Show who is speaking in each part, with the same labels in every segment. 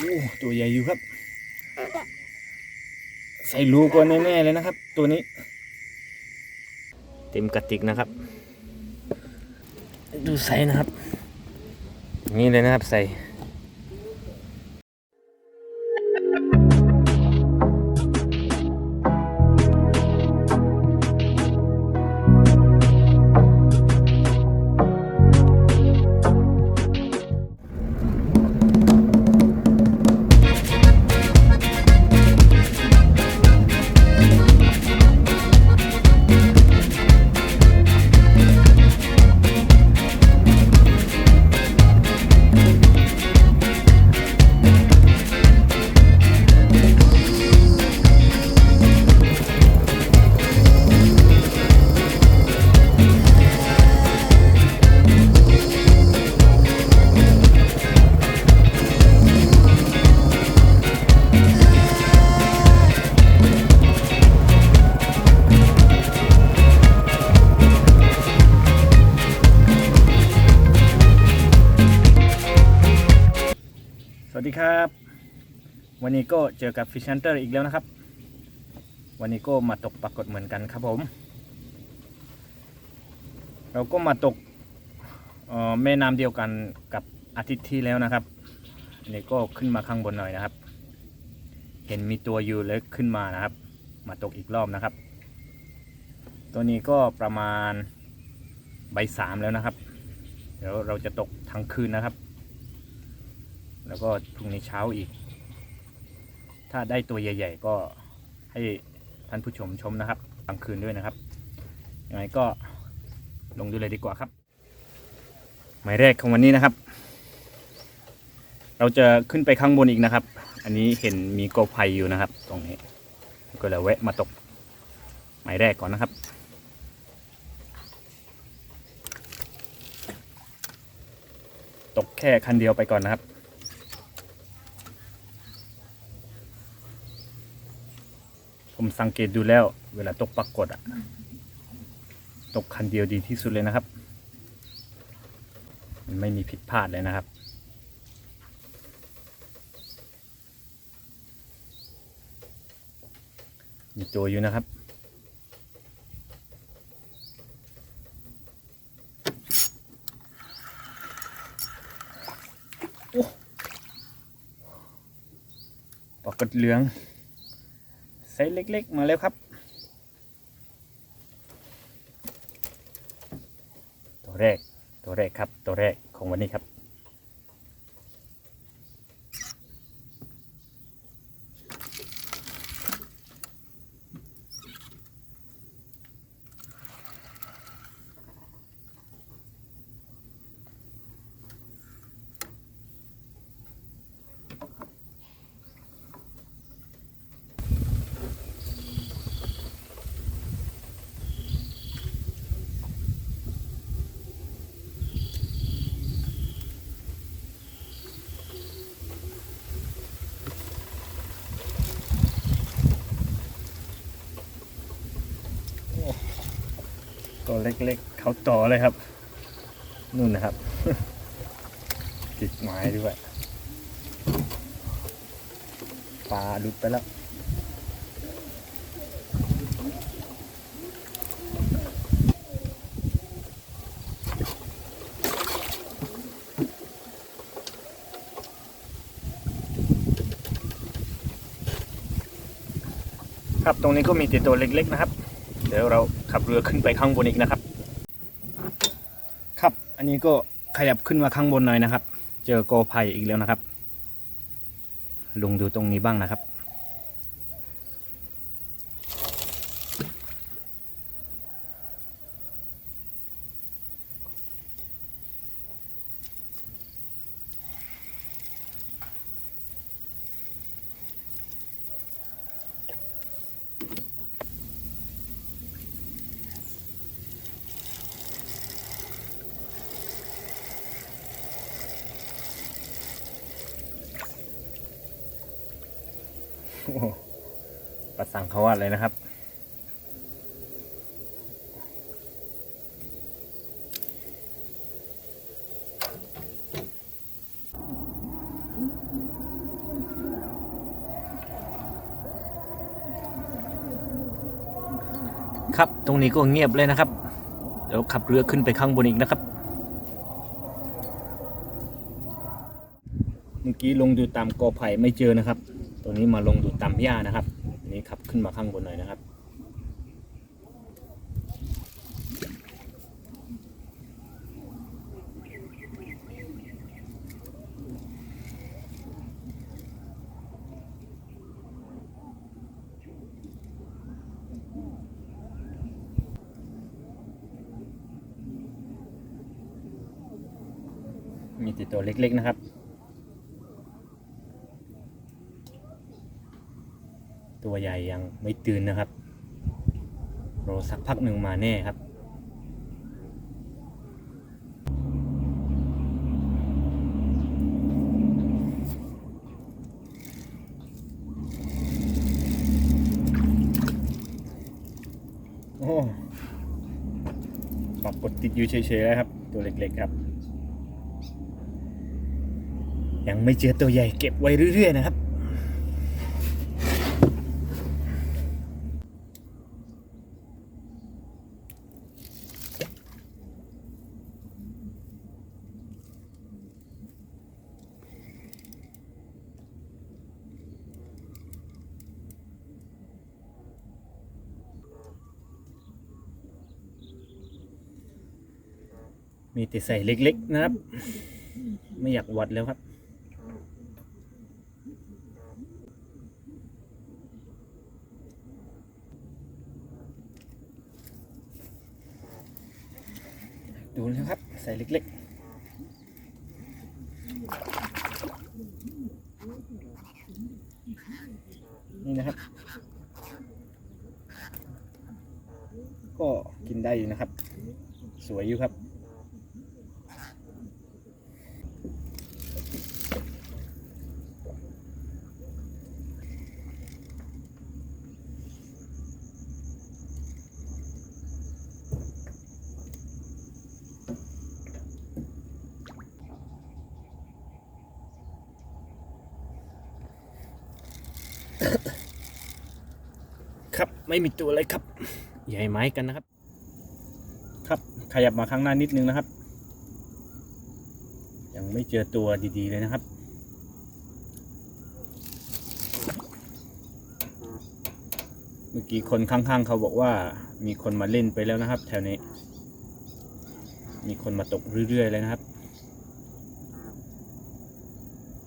Speaker 1: โอ้ตัวใหญ่อยู่ครับ ใส่รูก่อนแน่ๆเลยนะครับ ตัวนี้ เต็มกระติกนะครับ ดูใส่นะครับ นี่เลยนะครับใส่ส ก็เจอกับฟิช h ันเตอร์อีกแล้วนะครับ วันนี้ก็มาตกปรากฏเหมือนกันครับผม เราก็มาตกแม่น้ำเดียวกันกับอาทิตย์ที่แล้วนะครับอันนี้ก็ขึ้นมาข้างบนหน่อยนะครับ เห็นมีตัวอยู่เลยขึ้นมานะครับ มาตกอีกรอบนะครับ ตัวนี้ก็ประมาณใบสามแล้วนะครับ เดี๋ยวเราจะตกทั้งคืนนะครับ แล้วก็พรุ่งนี้เช้าอีก ถ้าได้ตัวใหญ่ ๆ ก็ให้ท่านผู้ชมชมนะครับกลางคืนด้วยนะครับยังไงก็ลงดูเลยดีกว่าครับ หมายแรกของวันนี้นะครับ เราจะขึ้นไปข้างบนอีกนะครับ อันนี้เห็นมีโกไพอยู่นะครับ ตรงนี้ ก็เลยแวะมาตก หมายแรกก่อนนะครับตกแค่คันเดียวไปก่อนนะครับ ผมสังเกตดูแล้ว เวลาตกปรากฏอะตกคันเดียวดีที่สุดเลยนะครับ มันไม่มีผิดพลาดเลยนะครับ มีตัวอยู่นะครับโอ้ปรากฏเหลือง เล็ก ๆ มาแล้วครับ ตัวแรกตัวแรกครับ ตัวแรกของวันนี้ครับ เล็กๆเขาต่อเลยครับนู่นนะครับติดไม้ด้วยปลาหลุดไปแล้วครับตรงนี้ก็มีแต่ตัวเล็กๆนะครับ เดี๋ยวเราขับเรือขึ้นไปข้างบนอีกนะครับ ครับอันนี้ก็ขยับขึ้นมาข้างบนหน่อยนะครับ เจอโกไผ่อีกแล้วนะครับ ลงดูตรงนี้บ้างนะครับ ประสังเขาว่าเลยนะครับ ครับตรงนี้ก็เงียบเลยนะครับ เดี๋ยวขับเรือขึ้นไปข้างบนอีกนะครับเมื่อกี้ลงดูตามกอไผ่ไม่เจอนะครับ ตัวนี้มาลงดู หญ้านะครับนี้ขับขึ้นมาข้างบนหน่อยนะครับ มีแต่ตัวเล็กๆนะครับ ตัวใหญ่ยังไม่ตื่นนะครับ รอสักพักหนึ่งมาแน่ครับโอ้ปรับกดติดอยู่เฉยๆแล้วครับ ตัวเล็กๆครับ ยังไม่เจอตัวใหญ่เก็บไว้เรื่อยๆนะครับ มีแต่ใส่เล็กๆนะครับ ไม่อยากวัดแล้วครับ ดูนะครับ ใส่เล็กๆนี่นะครับ ก็กินได้อยู่นะครับ สวยอยู่ครับ ไม่มีตัวเลยครับ ใหญ่ไม้กันนะครับ ครับขยับมาข้างหน้านิดนึงนะครับ ยังไม่เจอตัวดีๆเลยนะครับเมื่อกี้คนข้างๆเขาบอกว่ามีคนมาเล่นไปแล้วนะครับ แถวนี้ มีคนมาตกเรื่อยๆเลยนะครับ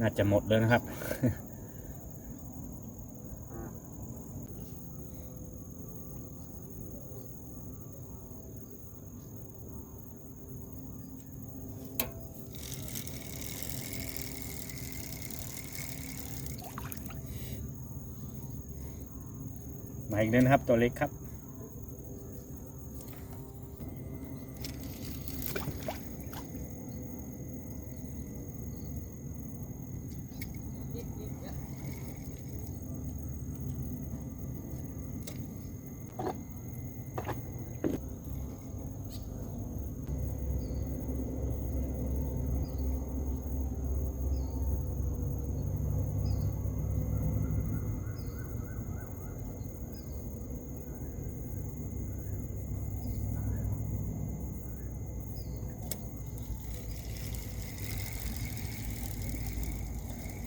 Speaker 1: น่าจะหมดแล้วนะครับ อีกแล้วนะครับ ตัวเล็กครับ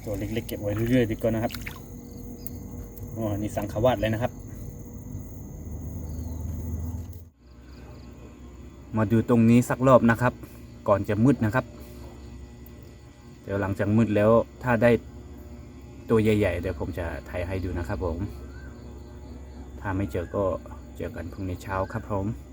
Speaker 1: ตัวเล็กๆเก็บไว้เรื่อยๆดีกว่านะครับอ๋อนี่สังขวาดเลยนะครับ มาดูตรงนี้สักรอบนะครับ ก่อนจะมืดนะครับ เดี๋ยวหลังจากมืดแล้วถ้าได้ตัวใหญ่ๆเดี๋ยวผมจะถ่ายให้ดูนะครับผม ถ้าไม่เจอก็เจอกันพรุ่งนี้เช้าครับผม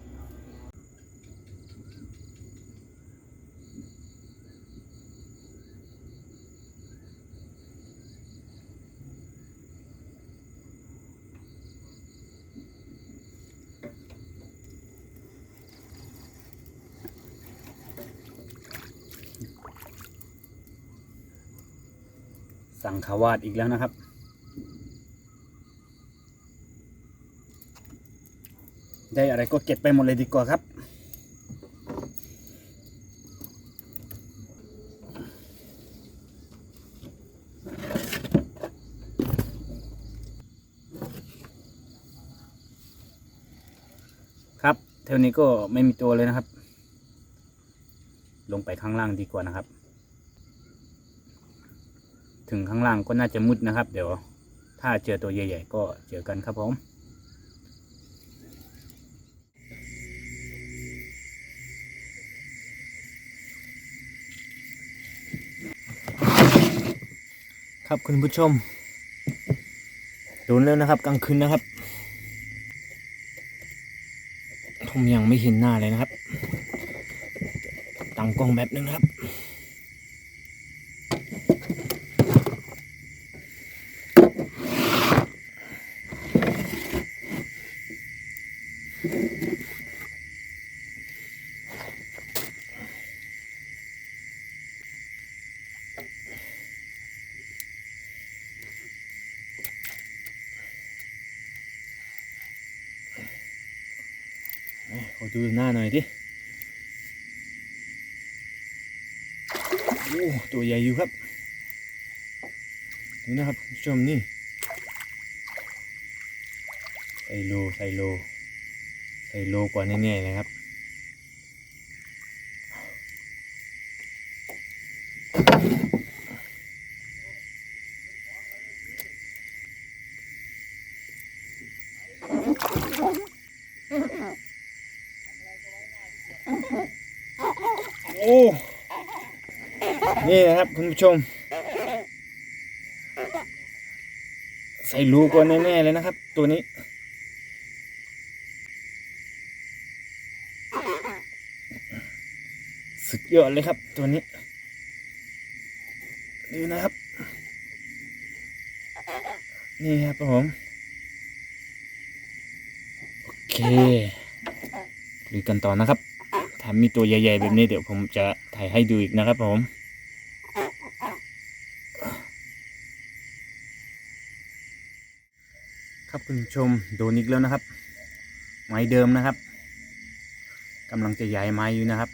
Speaker 1: สังขวาดอีกแล้วนะครับ ได้อะไรก็เก็บไปหมดเลยดีกว่าครับเท่านี้ก็ไม่มีตัวเลยนะครับ ลงไปข้างล่างดีกว่านะครับ ถึงข้างล่างก็น่าจะมืดนะครับ เดี๋ยว ถ้าเจอตัวใหญ่ ๆ ก็เจอกันครับผมครับคุณผู้ชมโดนแล้วนะครับ กลางคืนนะครับผมยังไม่เห็นหน้าเลยนะครับตั้งกล้องแบบนึงนะครับ อดูหน้าหน่อยดิโอ้ตัวใหญ่อยู่ครับ ดูนะครับผู้ชมนี่ไซโลไซโลไซโลกว่าแน่ๆเลยครับ อ้ นี่นะครับคุณผู้ชม ใส่รูกว่าแน่ๆเลยนะครับ ตัวนี้ สุดยอดเลยครับ ตัวนี้ ดูนะครับ นี่ครับผมโอเคดูกันต่อนะครับ มีตัวใหญ่ๆแบบนี้เดี๋ยวผมจะถ่ายให้ดูอีกนะครับผมครับคุณผู้ชมโดนอีกแล้วนะครับ ไม้เดิมนะครับกำลังจะย้ายไม้อยู่นะครับ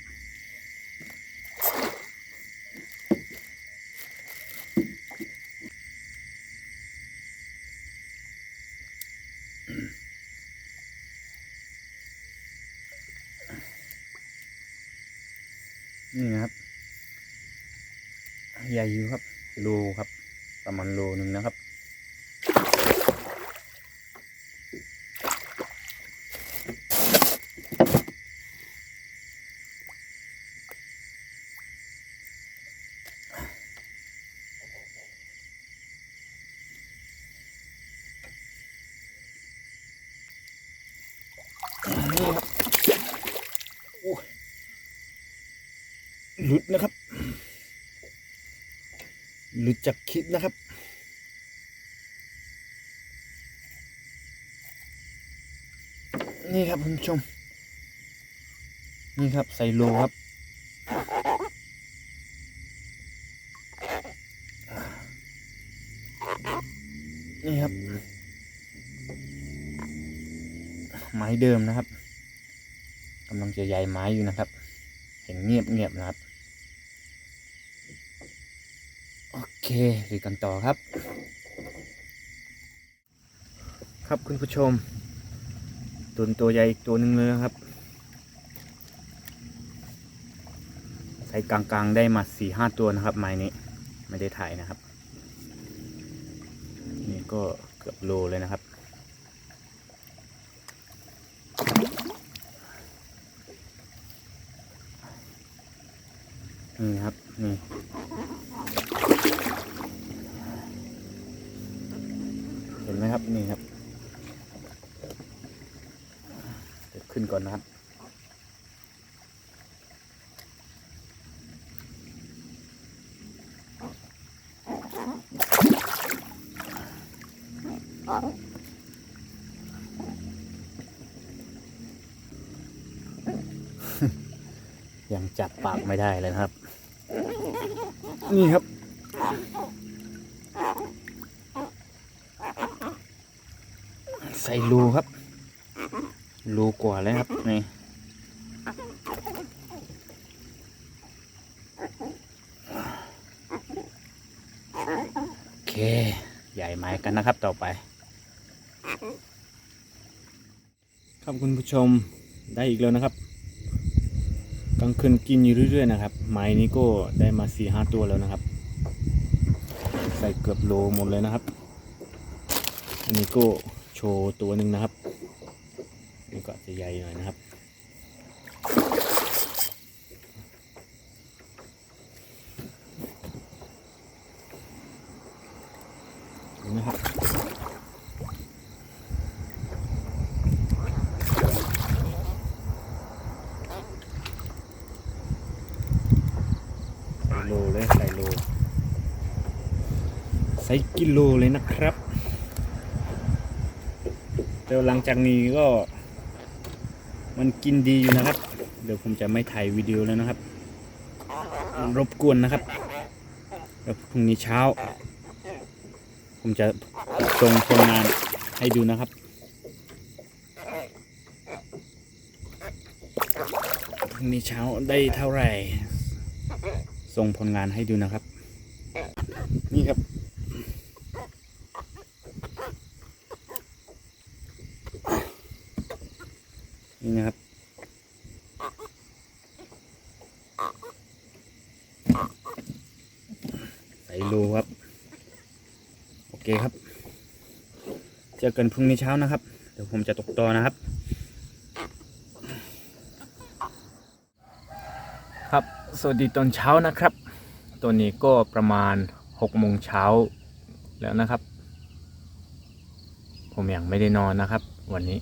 Speaker 1: นี่นะครับ ใหญ่อยู่ครับโลครับ ประมาณโลหนึ่งนะครับ นี่ครับโอ้ย หลุดนะครับ หลุดจากคลิปนะครับ นี่ครับคุณผู้ชม นี่ครับไซโลครับนี่ครับ ไม้เดิมนะครับกำลังจะย้ายไม้อยู่นะครับ เห็นเงียบเงียบๆนะครับ โอ เคลุยกันต่อครับ ครับคุณผู้ชมตัวตัวใหญ่อีกตัวหนึ่งเลยนะครับใส่กลางๆได้มาสี่ห้าตัวนะครับ ไม้นี้ไม่ได้ถ่ายนะครับ นี่ก็เกือบโลเลยนะครับนี่ครับนี่ เห็นไหมครับ นี่ครับ เดี๋ยวขึ้นก่ อนนะครับ ยังจับปากไม่ได้เลยนะครับ นี่ครับใส่รูครับ รูกว่าเลยครับนี่โอเค ใหญ่ไม้กันนะครับต่อไป ครับคุณผู้ชมได้อีกแล้วนะครับกลางคืนกินอยู่เรื่อยๆนะครับ ไม้นี้ก็ได้มาสี่ห้าตัวแล้วนะครับ ใส่เกือบโลหมดเลยนะครับ อันนี้ก็โชว์ตัวหนึ่งนะครับ จะใหญ่หน่อยนะครับนี่นะครับใส่โลเลยใส่โลใส่กิโลเลยนะครับเดี๋ยวหลังจากนี้ก็ มันกินดีอยู่นะครับ เดี๋ยวผมจะไม่ถ่ายวิดีโอแล้วนะครับ รบกวนนะครับเดี๋ยวพรุ่งนี้เช้า ผมจะส่งผลงานให้ดูนะครับพรุ่งนี้เช้าได้เท่าไหร่ ส่งผลงานให้ดูนะครับ นี่ครับ นี่นะครับ ใส่รูครับ โอเคครับ เจอกันพรุ่งนี้เช้านะครับ เดี๋ยวผมจะตกตอนะครับ ครับ สวัสดีตอนเช้านะครับ ตัวนี้ก็ประมาณ6โมงเช้าแล้วนะครับ ผมยังไม่ได้นอนนะครับ วันนี้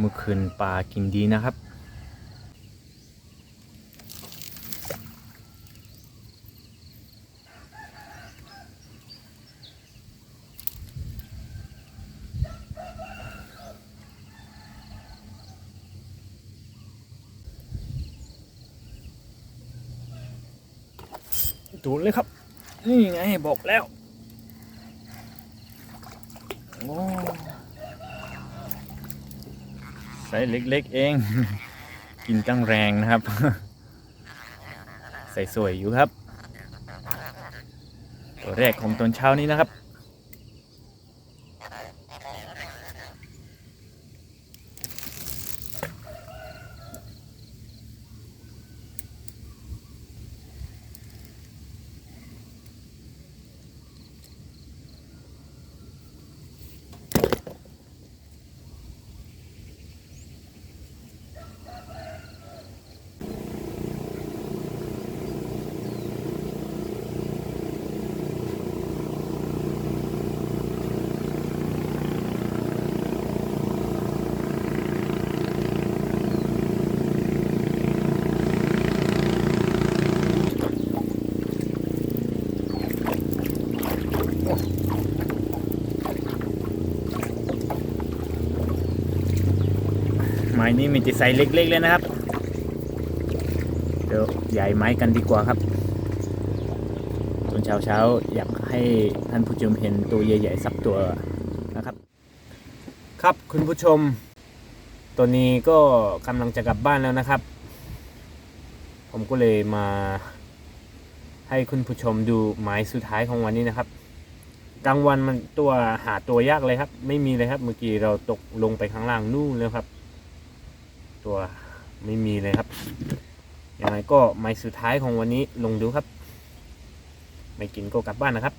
Speaker 1: เมื่อคืนปลากินดีนะครับ ดูเลยครับ นี่ไงบอกแล้วโอ้ ไซส์เล็กๆเอง กินตั้งแรงนะครับ ใส่สวยอยู่ครับ ตัวแรกของตอนเช้านี้นะครับ ไม้นี้มีแต่ไซส์เล็กๆเลยนะครับ เดี๋ยวใหญ่ไม้กันดีกว่าครับตอนเช้าๆอยากให้ท่านผู้ชมเห็นตัวใหญ่ๆสักตัวนะครับ ครับคุณผู้ชม ตัวนี้ก็กำลังจะกลับบ้านแล้วนะครับ ผมก็เลยมาให้คุณผู้ชมดูไม้สุดท้ายของวันนี้นะครับกลางวันมันตัวหาตัวยากเลยครับ ไม่มีเลยครับ เมื่อกี้เราตกลงไปข้างล่างนู่นแล้วครับ ตัวไม่มีเลยครับยังไงก็ไม้สุดท้ายของวันนี้ลงดูครับ ไม่กินก็กลับบ้านนะครับ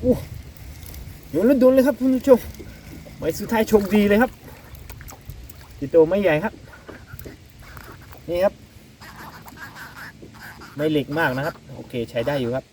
Speaker 1: โอ้โดนแล้วโดนเลยครับคุณผู้ชมไม้สุดท้ายโชคดีเลยครับติโตไม่ใหญ่ครับ นี่ครับ ไม่เหล็กมากนะครับ โอเคใช้ได้อยู่ครับ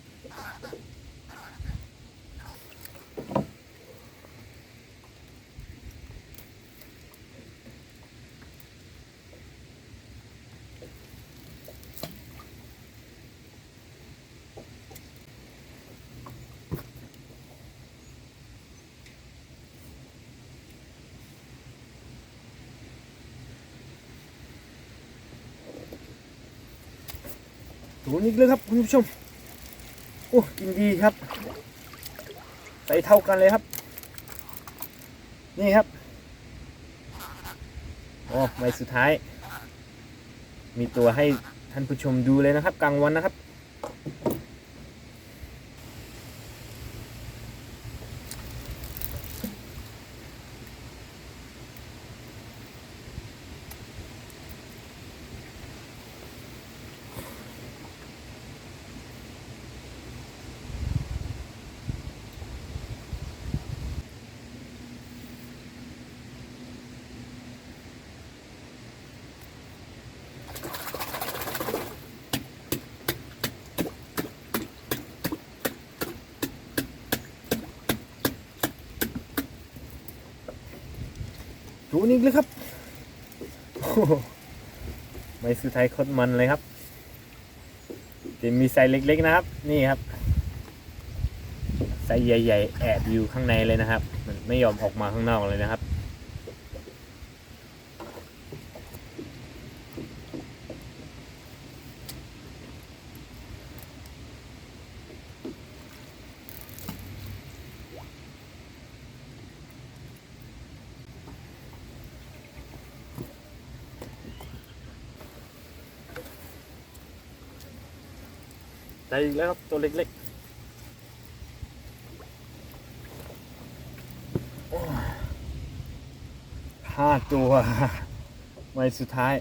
Speaker 1: นี้เลยครับคุณผู้ชมโอ้กินดีครับ ใส่เท่ากันเลยครับ นี่ครับโอ้ใบสุดท้าย มีตัวให้ท่านผู้ชมดูเลยนะครับกลางวันนะครับ ใบสุดท้ายคดมันเลยครับจะมีไซส์เล็ก ๆ นะครับ นี่ครับไซส์ใหญ่ ๆ แอบอยู่ข้างในเลยนะครับ มันไม่ยอมออกมาข้างนอกเลยนะครับ ได้อีกแล้วครับ ตัวเล็กๆห้าตัวไว้สุดท้าย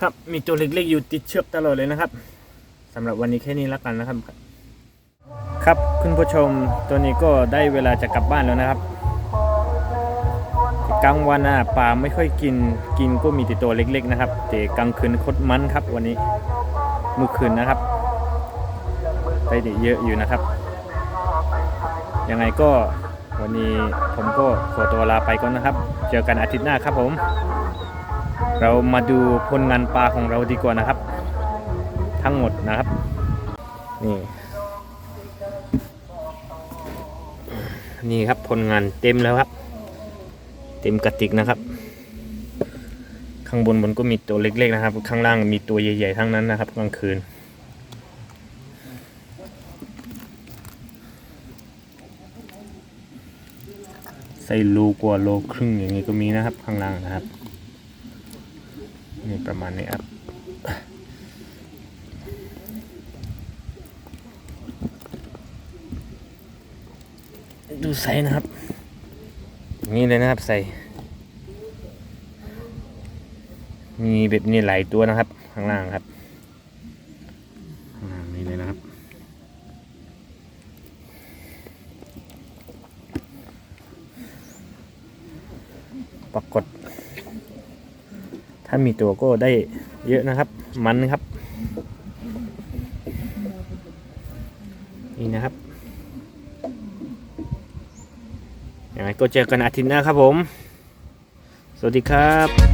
Speaker 1: ครับ มีตัวเล็กๆอยู่ติดเชือกตลอดเลยนะครับสำหรับวันนี้แค่นี้แล้วกันนะครับ ครับคุณผู้ชมตัวนี้ก็ได้เวลาจะกลับบ้านแล้วนะครับกลางวันน่ะปลาไม่ค่อยกินกินก็มีแต่ตัวเล็ก ๆ นะครับ แต่กลางคืนโคตรมันครับวันนี้เมื่อคืนนะครับได้เยอะอยู่นะครับ ยังไงก็วันนี้ผมก็ขอตัวลาไปก่อนนะครับ เจอกันอาทิตย์หน้าครับผม เรามาดูผลงานปลาของเราดีกว่านะครับ ทั้งหมดนะครับ นี่ นี่ครับผลงานเต็มแล้วครับ เต็มกระติกนะครับ ข้างบนบนก็มีตัวเล็กๆนะครับ ข้างล่างมีตัวใหญ่ๆทั้งนั้นนะครับกลางคืนใส่โลกว่าโลครึ่งอย่างนี้ก็มีนะครับข้างล่างนะครับ นี่ประมาณนี้ครับดูไซส์นะครับนี่เลยนะครับใส่มีแบบนี้หลายตัวนะครับ ข้างล่างครับ ข้างล่างนี่เลยนะครับ ปรากฏ ถ้ามีตัวก็ได้เยอะนะครับ มันครับ นี่นะครับยังไงก็เจอกันอาทิตย์หน้าครับผม สวัสดีครับ